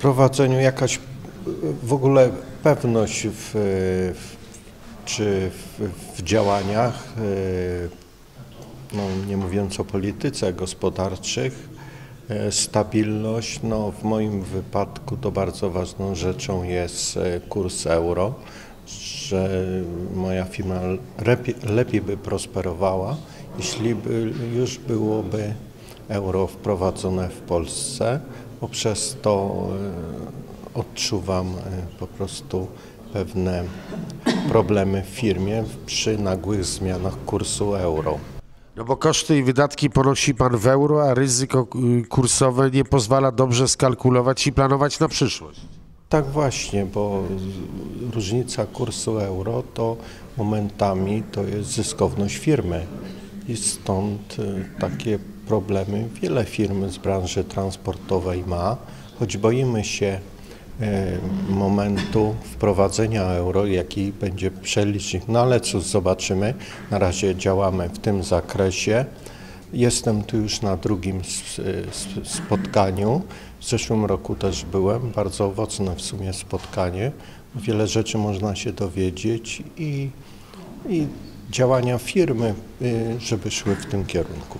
wprowadzeniu jakaś y, w ogóle pewność w, w, czy w, w działaniach, y, no, nie mówiąc o polityce gospodarczych, stabilność. No, w moim wypadku to bardzo ważną rzeczą jest kurs euro, że moja firma lepiej, lepiej by prosperowała, jeśli by już byłoby euro wprowadzone w Polsce, bo przez to e, odczuwam e, po prostu pewne problemy w firmie przy nagłych zmianach kursu euro. No bo koszty i wydatki ponosi pan w euro, a ryzyko y, kursowe nie pozwala dobrze skalkulować i planować na przyszłość. Tak właśnie, bo różnica kursu euro to momentami to jest zyskowność firmy i stąd takie problemy wiele firm z branży transportowej ma, choć boimy się y, momentu wprowadzenia euro, jaki będzie przelicznik. No ale cóż, zobaczymy. Na razie działamy w tym zakresie. Jestem tu już na drugim spotkaniu. W zeszłym roku też byłem. Bardzo owocne w sumie spotkanie. Wiele rzeczy można się dowiedzieć i, i działania firmy, y, żeby szły w tym kierunku.